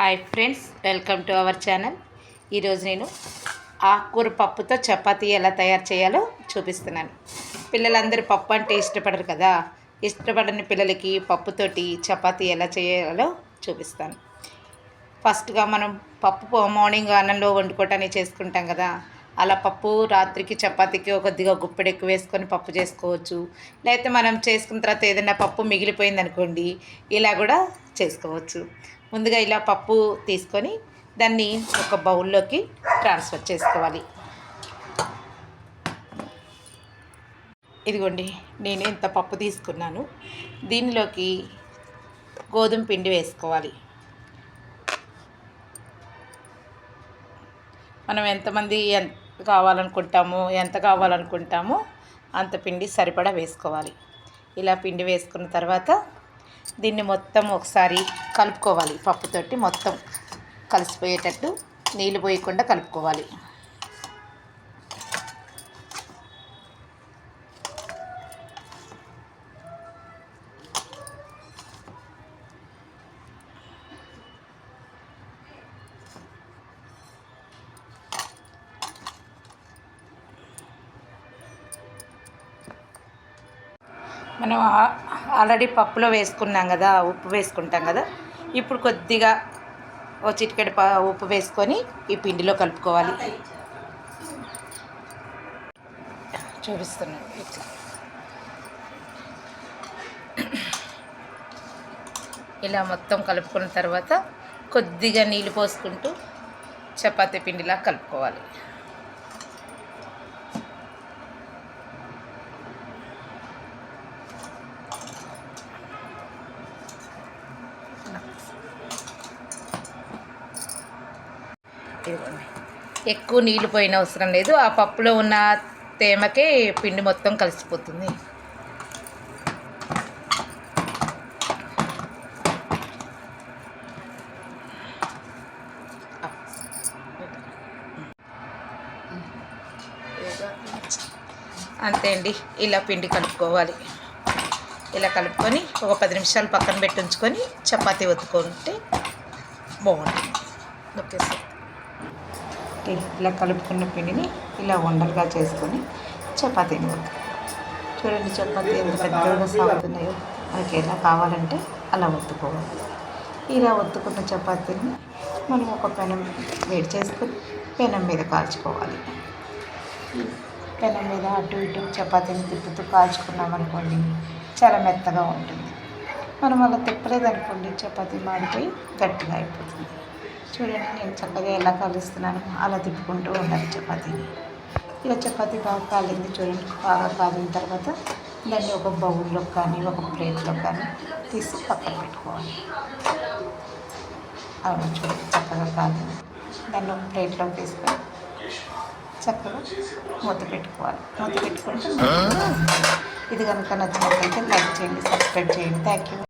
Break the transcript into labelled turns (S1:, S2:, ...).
S1: Hi friends welcome to our channel. ఈరోజు నేను ఆకుకూర పప్పుతో చపాతీ ఎలా తయారు చేయాలో చూపిస్తున్నాను. పిల్లలందరూ పప్పు అంటే ఇష్టపడరు కదా. ఇష్టపడని పిల్లలకి పప్పుతోటి చపాతీ ఎలా చేయాలో చూపిస్తాను. ఫస్ట్గా మనం పప్పు మార్నింగ్ అన్నంలో వండుకోవటానికి చేసుకుంటాం కదా. అలా పప్పు రాత్రికి చపాతీకి కొద్దిగా గుప్పెడు ఎక్కువ వేసుకొని పప్పు చేసుకోవచ్చు. లేకపోతే మనం చేసుకున్న తర్వాత ఏదైనా పప్పు మిగిలిపోయింది అనుకోండి ఇలా కూడా చేసుకోవచ్చు. ముందుగా ఇలా పప్పు తీసుకొని దాన్ని ఒక బౌల్లోకి ట్రాన్స్ఫర్ చేసుకోవాలి. ఇదిగోండి నేను ఇంత పప్పు తీసుకున్నాను. దీనిలోకి గోధుమ పిండి వేసుకోవాలి. మనం ఎంతమంది ఎంత కావాలనుకుంటామో ఎంత కావాలనుకుంటామో అంత పిండి సరిపడా వేసుకోవాలి. ఇలా పిండి వేసుకున్న తర్వాత దీన్ని మొత్తం ఒకసారి కలుపుకోవాలి పప్పుతోటి మొత్తం కలిసిపోయేటట్టు నీళ్ళు పోయకుండా కలుపుకోవాలి. మనం ఆల్రెడీ పప్పులో వేసుకున్నాం కదా ఉప్పు వేసుకుంటాం కదా. ఇప్పుడు కొద్దిగా ఓ చిటికెడు ఉప్పు వేసుకొని ఈ పిండిలో కలుపుకోవాలి. చూపిస్తున్నాను ఇట్లా ఇలా మొత్తం కలుపుకున్న తర్వాత కొద్దిగా నీళ్ళు పోసుకుంటూ చపాతీ పిండిలా కలుపుకోవాలి. ఇదిగోండి ఎక్కువ నీళ్ళు పోయిన అవసరం లేదు. ఆ పప్పులో ఉన్న తేమకే పిండి మొత్తం కలిసిపోతుంది. అంతే అండి. ఇలా పిండి కలుపుకోవాలి. ఇలా కలుపుకొని ఒక పది నిమిషాలు పక్కన పెట్టి ఉంచుకొని చపాతీ ఒత్తుకుంటే బాగుంటుంది. Okay sir. ఇలా కలుపుకున్న పిండిని ఇలా ఉండలుగా చేసుకొని చపాతీని చూడండి చపాతీ ఎంత పెద్దగా సాగుతున్నాయో. మనకి ఎలా కావాలంటే అలా ఒత్తుకోవాలి. ఇలా ఒత్తుకున్న చపాతీని మనం ఒక పెనం వేడి చేసుకొని పెనం మీద కాల్చుకోవాలి. పెనం మీద అటు ఇటు చపాతీని తిప్పుతూ కాల్చుకున్నాం అనుకోండి చాలా మెత్తగా ఉంటుంది. మనం అలా తిప్పలేదనుకోండి చపాతీ మాడిపోయి గట్టిగా అయిపోతుంది. చూడండి నేను చక్కగా ఎలా కాలుస్తున్నాను అలా తిప్పుకుంటూ ఉండాలి చపాతీని. ఇలా చపాతీ బాగా కాలింది చూడండి బాగా కాలిన తర్వాత దాన్ని ఒక బౌల్లో కానీ ఒక ప్లేట్లో కానీ తీసి పక్కన పెట్టుకోవాలి. అవును చూడండి చక్కగా కాలింది. దాన్ని ఒక ప్లేట్లో తీసుకొని చక్కగా మూత పెట్టుకోవాలి. మూత పెట్టుకుంటే ఇది కనుక నచ్చినట్లయితే లైక్ చేయండి సబ్స్క్రైబ్ చేయండి. Thank you